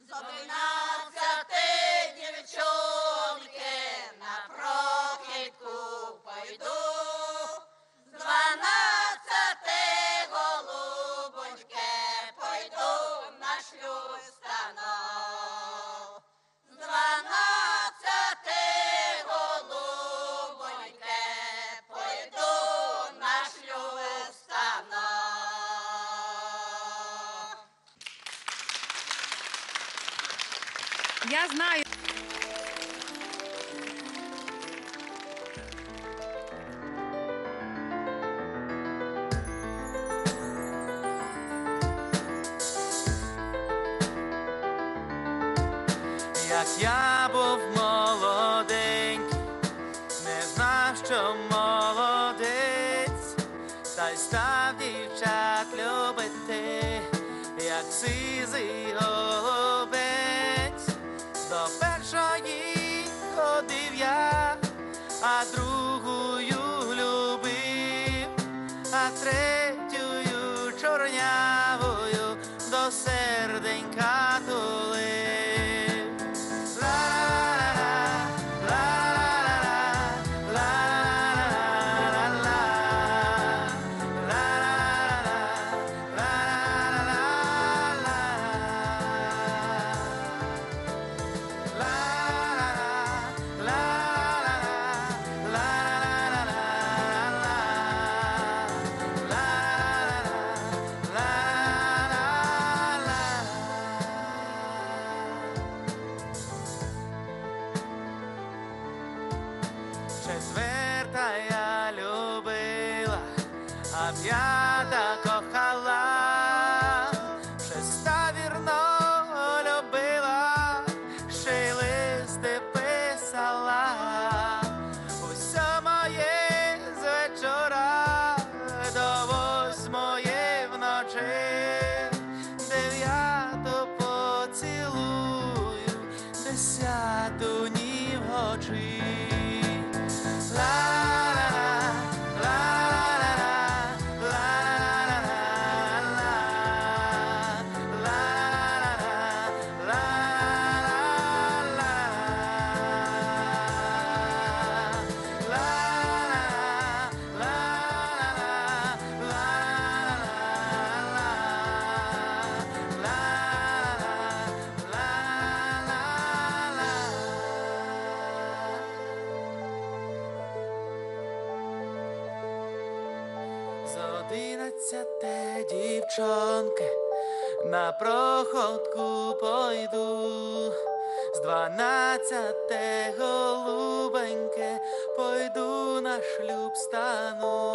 Зобинався ти, дівчонки, на Я знаю. Як я був а третьою Четверта я любила, а п'ята одинадцяте дівчонки на проходку пойду, з дванадцяте голубеньке пойду на шлюб стану.